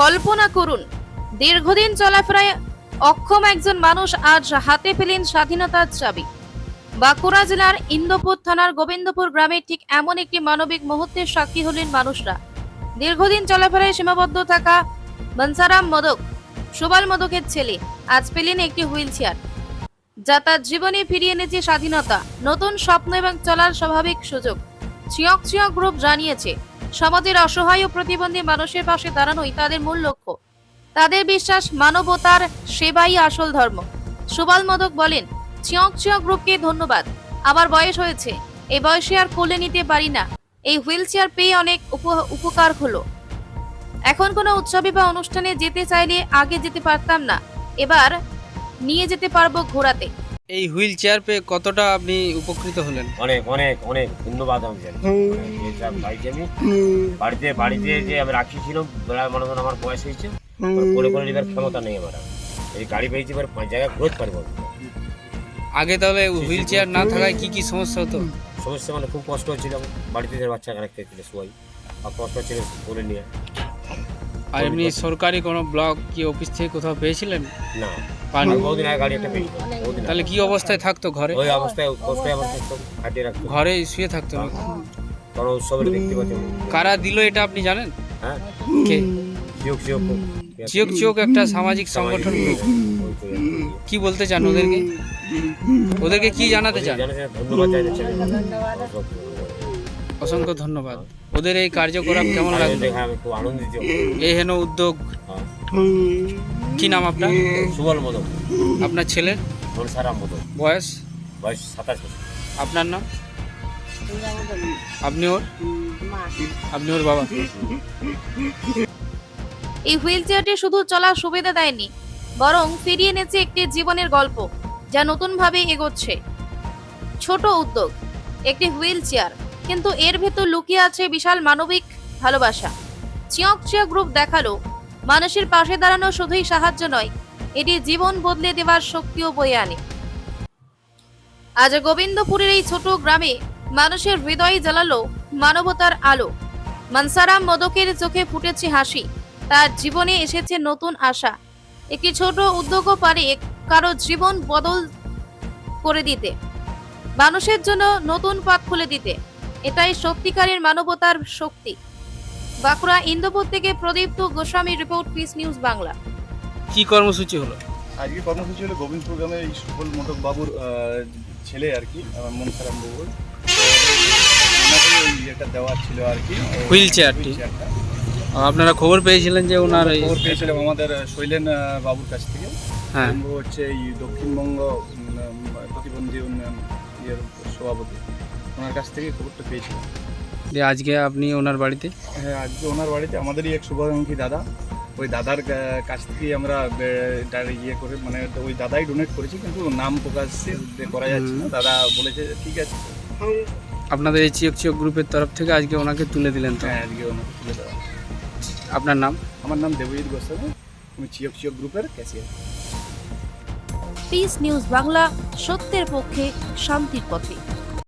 কল্পনা করুন, দীর্ঘদিন চলাফেরায় অক্ষম একজন মানুষ আজ হাতে পেলেন স্বাধীনতার চাবি। বাঁকুড়া জেলার ইন্দোপুর থানার গোবিন্দপুর গ্রামে ঠিক এমন একটি মানবিক মুহূর্তের সাক্ষী হলেন মানুষরা। দীর্ঘদিন চলাফেরায় সীমাবদ্ধ থাকা বনসারাম মদক, সুবাল মদকের ছেলে আজ পেলেন একটি হুইল চেয়ার যা তার জীবনে ফিরিয়ে এনেছে স্বাধীনতা, নতুন স্বপ্ন এবং চলার স্বাভাবিক সুযোগ। চিয়ক চিয়ক গ্রুপ জানিয়েছে সমাজের অসহায় ও প্রতিবন্ধী মানুষের পাশে দাঁড়ানোই তাদের মূল লক্ষ্য। তাদের বিশ্বাস মানবতার সেবাই আসল ধর্ম। সুবাল মদক বলেন চিয়ক চিয়ক গ্রুপকে ধন্যবাদ। আমার বয়স হয়েছে। এই বয়সে আর কোলে নিতে পারি না। এই হুইল চেয়ার পেয়ে অনেক উপ- উপকার হলো। এখন কোনো উৎসবে বা অনুষ্ঠানে যেতে চাইলে আগে যেতে পারতাম না। এবার নিয়ে যেতে পারব ঘোরাতে। এই হুইল চেয়ার পেয়ে কতটা আপনি উপকৃত হলেন? অনেক অনেক অনেক ধন্যবাদ আমি জানি। আমি বাড়িতে বাড়িতে যে আমি রাখিছিলাম মনে করেন আমার বয়স হয়েছে কোলে করে নেবার ক্ষমতা নেই আমার এই গাড়ি পেয়েছি এবার পাঁচ জায়গায় ঘুরতে পারব। আগে তাহলে হুইল চেয়ার না থাকায় কি কি সমস্যা হতো? সমস্যা মানে খুব কষ্ট হচ্ছিল বাড়িতে যে বাচ্চা রাখতে ছিল সবাই আর কষ্ট হচ্ছিল কোলে নিয়ে। আর এমনি সরকারি কোনো ব্লক কি অফিস থেকে কোথাও পেয়েছিলেন? না। পানি। বহুদিন আগে গাড়ি একটা পেয়েছিলাম বহুদিন আগে। তাহলে কি অবস্থায় থাকতো ঘরে? ওই অবস্থায় কষ্ট অবস্থায় সব খাটিয়ে রাখতো। ঘরে শুয়ে থাকতো নাকি? কারণ উৎসবের দেখতে পাচ্ছি কারা দিল এটা আপনি জানেন? হ্যাঁ। কে? চিওক চিওক চিওক চিওক একটা সামাজিক সংগঠন। কি বলতে চান ওদেরকে? ওদেরকে কি জানাতে চান? ধন্যবাদ অসংখ্য ধন্যবাদ। ওদের এই কার্যকলাপ কেমন আয়োজন লাগল? দেখে আমি খুব আনন্দিত। এই হেন উদ্যোগ। হ্যাঁ। কি নাম আপনার? সুবল মদক আপনার ছেলের মনসারাম মদক বয়স? বয়স সাতাশ বছর। আপনার নাম? আপনি ওর? আপনি ওর বাবা? এই হুইল চেয়ারটি শুধু চলার সুবিধা দেয়নি বরং ফিরিয়ে এনেছে একটি জীবনের গল্প যা নতুনভাবে এগোচ্ছে। ছোট উদ্যোগ একটি হুইল চেয়ার কিন্তু এর ভেতর লুকিয়ে আছে বিশাল মানবিক ভালোবাসা। চিয়ক চিয়ক গ্রুপ দেখাল মানুষের পাশে দাঁড়ানো শুধুই সাহায্য নয়, এটি জীবন বদলে দেওয়ার শক্তিও বয়ে আনে। আজ গোবিন্দপুরের এই ছোট গ্রামে মানুষের হৃদয় জ্বালালো মানবতার আলো। মনসারাম মদকের চোখে ফুটেছে হাসি, তার জীবনে এসেছে নতুন আশা। একটি ছোট উদ্যোগও পারে কারও জীবন বদল করে দিতে। মানুষের জন্য নতুন পথ খুলে দিতে, এটাই সত্যিকারের মানবতার শক্তি। বাঁকুড়া ইন্দোপুর থেকে Pradipta Goswami report peace news Bangla. কি কর্মসূচি হলো? আজকে কর্মসূচি হলো গোবিন্দপুর গ্রামের এই সুফল মোটক বাবুর ছেলে আর কি আমার মনসারাম বাবুর ইয়েটা দেওয়ার ছিল আর কি হুইল চেয়ারটি। আপনারা খবর পেয়েছিলেন যে ওনার খবর পেয়েছিলাম আমাদের শৈলেন বাবুর কাছ থেকে। হ্যাঁ। বাবু হচ্ছে এই দক্ষিণবঙ্গ প্রতিবন্ধী উন্নয়ন ইয়ের সভাপতি। ওনার কাছ থেকে খবরটা পেয়েছিলাম। যে আজকে আপনি ওনার বাড়িতে? হ্যাঁ আজকে ওনার বাড়িতে আমাদেরই এক শুভাকাঙ্ক্ষী দাদা। ওই দাদার কাছ থেকেই আমরা ইয়ে করে মানে ওই দাদাই ডোনেট করেছি কিন্তু নাম প্রকাশ করা যাচ্ছে না। দাদা বলেছে ঠিক আছে। আপনাদের এই চিয়ক চিয়ক গ্রুপের তরফ থেকে আজকে ওনাকে তুলে দিলেন তো? হ্যাঁ আজকে ওনাকে তুলে দেওয়া আপনার নাম? আমার নাম দেবজিৎ গোস্বামী। আমি চিয়ক চিয়ক গ্রুপের ক্যাশিয়ার পিস নিউজ বাংলা সত্যের পক্ষে শান্তির পথে।